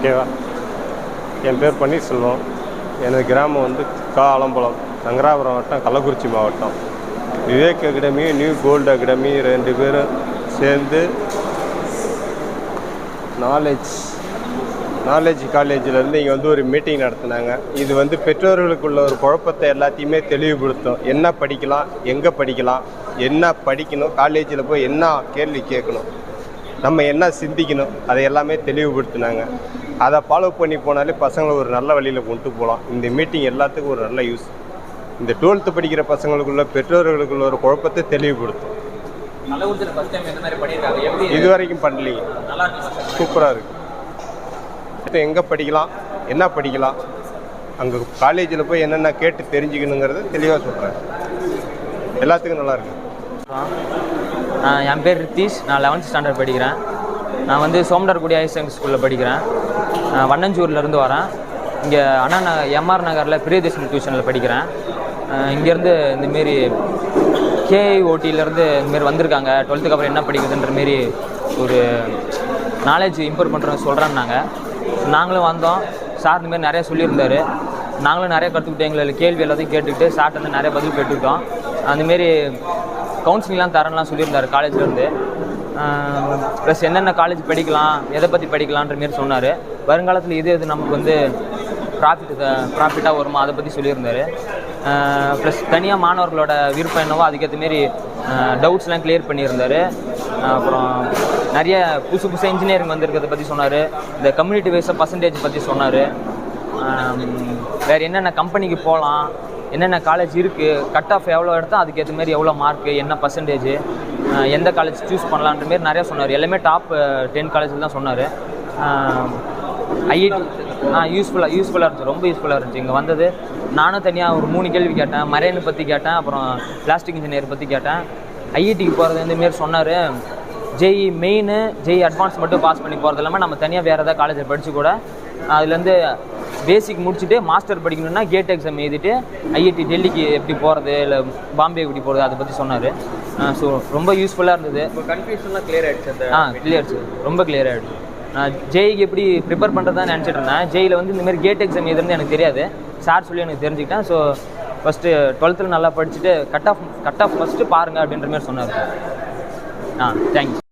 ஓகேவா? என் பேர் பன்னீர்செல்வம். எனது கிராமம் வந்து கா ஆலம்பலம் சங்கராபுரம் மாவட்டம் கள்ளக்குறிச்சி மாவட்டம். Vivek academy new gold academy ரெண்டு பேரும் சேர்ந்து நாலேஜ் நாலேஜ் காலேஜிலேருந்து இங்கே வந்து ஒரு மீட்டிங் நடத்தினாங்க. இது வந்து பெற்றோர்களுக்குள்ள ஒரு குழப்பத்தை எல்லாத்தையுமே தெளிவுபடுத்தும். என்ன படிக்கலாம் எங்கே படிக்கலாம் என்ன படிக்கணும் காலேஜில் போய் என்ன கேள்வி கேட்கணும் நம்ம என்ன சிந்திக்கணும் அதை எல்லாமே தெளிவுபடுத்தினாங்க. அதை ஃபாலோ பண்ணி போனாலே பசங்களை ஒரு நல்ல வழியில் கொண்டு போகலாம். இந்த மீட்டிங் எல்லாத்துக்கும் ஒரு நல்ல யூஸ் இந்த டுவெல்த்து படிக்கிற பசங்களுக்குள்ள பெற்றோர்களுக்குள்ள ஒரு குழப்பத்தை தெளிவுபடுத்தும். இது வரைக்கும் பண்ணலீங்க நல்லா இருக்கு சார் சூப்பராக இருக்கு. அடுத்து எங்கே படிக்கலாம்? என்ன படிக்கலாம்? அங்கே காலேஜில் போய் என்னென்ன கேட்டு தெரிஞ்சுக்கணுங்கிறத தெளிவாக சொல்கிறேன் எல்லாத்துக்கும் நல்லா இருக்கு. ஆஹ் என் பேர் ரித்தீஷ். நான் லெவன்த் ஸ்டாண்டர்ட் படிக்கிறேன். நான் வந்து சோமடார்குடி ஹையர் செகண்டரி ஸ்கூலில் படிக்கிறேன். வண்ணஞ்சூர்லேருந்து வரேன். இங்கே அண்ணா நகர் எம்ஆர் நகரில் பிரியதர்ஷன் டியூஷனில் படிக்கிறேன். இங்கேருந்து இந்தமாரி கேஐஓடியிலேருந்து இந்தமாரி வந்திருக்காங்க. டுவெல்த்துக்கு அப்புறம் என்ன படிக்குதுன்ற மாரி ஒரு நாலேஜ் இம்ப்ரூவ் பண்ணுறோம் சொல்கிறேன்னாங்க நாங்களும் வந்தோம். சார் இந்தமாரி நிறையா சொல்லியிருந்தாரு. நாங்களும் நிறைய கற்றுக்கிட்டோம் எங்களை கேள்வி எல்லாத்தையும் கேட்டுக்கிட்டு சார்ட்ட வந்து நிறைய பதில் கேட்டுக்கிட்டோம். அந்தமாரி கவுன்சிலிங்லாம் தரேன்லாம் சொல்லியிருந்தார் காலேஜ்லேருந்து ப்ளஸ் என்னென்ன காலேஜ் படிக்கலாம் எதை பற்றி படிக்கலான்ற மாரி சொன்னார். வருங்காலத்தில் இது இது நமக்கு வந்து ப்ராஃபிட் ப்ராஃபிட்டாக வருமா அதை பற்றி சொல்லியிருந்தார். ப்ளஸ் தனியாக மாணவர்களோட விருப்பம் என்னவோ அதுக்கேற்ற மாரி டவுட்ஸ்லாம் கிளியர் பண்ணியிருந்தாரு. அப்புறம் நிறைய புதுசு புதுசு இன்ஜினியரிங் வந்திருக்கிறத பற்றி சொன்னார். இந்த கம்யூனிட்டி வைஸாக பர்சன்டேஜ் பற்றி சொன்னார். வேறு என்னென்ன கம்பெனிக்கு போகலாம் என்னென்ன காலேஜ் இருக்குது கட் ஆஃப் எவ்வளோ எடுத்தால் அதுக்கேற்ற மாதிரி எவ்வளோ மார்க்கு என்ன பர்சன்டேஜ் எந்த காலேஜ் சூஸ் பண்ணலான்ற மாரி நிறையா சொன்னார். எல்லாமே டாப் டென் காலேஜில் தான் சொன்னார். ஐஐடி ஆ யூஸ்ஃபுல்லாக யூஸ்ஃபுல்லாக இருந்துச்சு. ரொம்ப யூஸ்ஃபுல்லாக இருந்துச்சு. இங்கே வந்தது நானும் தனியாக ஒரு மூணு கேள்வி கேட்டேன். மரேனை பற்றி கேட்டேன். அப்புறம் பிளாஸ்டிக் இன்ஜினியர் பற்றி கேட்டேன். ஐஐடிக்கு போகிறது இந்த மாரி சொன்னார். ஜெய் மெயின் ஜெய் அட்வான்ஸ் மட்டும் பாஸ் பண்ணி போகிறது இல்லாமல் நம்ம தனியாக வேறு ஏதாவது காலேஜில் படித்து கூட அதுலேருந்து பேசிக் முடிச்சுட்டு மாஸ்டர் படிக்கணும்னா கேட் எக்ஸாம் எழுதிட்டு ஐஐடி டெல்லிக்கு எப்படி போகிறது இல்லை பாம்பே எப்படி போகிறது அதை பற்றி சொன்னார். ஸோ ரொம்ப யூஸ்ஃபுல்லாக இருந்தது. கன்ஃபியூஷன்லாம் கிளியர் ஆயிடுச்சு அந்த ஆ கிளியர் சார் ரொம்ப கிளியர் ஆகிடுச்சு நான் ஜெய்க்கு எப்படி ப்ரிப்பேர் பண்ணுறதா நினச்சிட்டு இருந்தேன். ஜெயில் வந்து இந்த மாதிரி கேட் எக்ஸாம் எதுன்னு எனக்கு தெரியாது. சார் சொல்லி எனக்கு தெரிஞ்சுக்கிட்டேன். ஸோ ஃபஸ்ட்டு டுவெல்த்தில் நல்லா படிச்சுட்டு cut off cut off first பாருங்கள் அப்படின்ற மாதிரி சொன்னார். ஆ தேங்க்ஸ்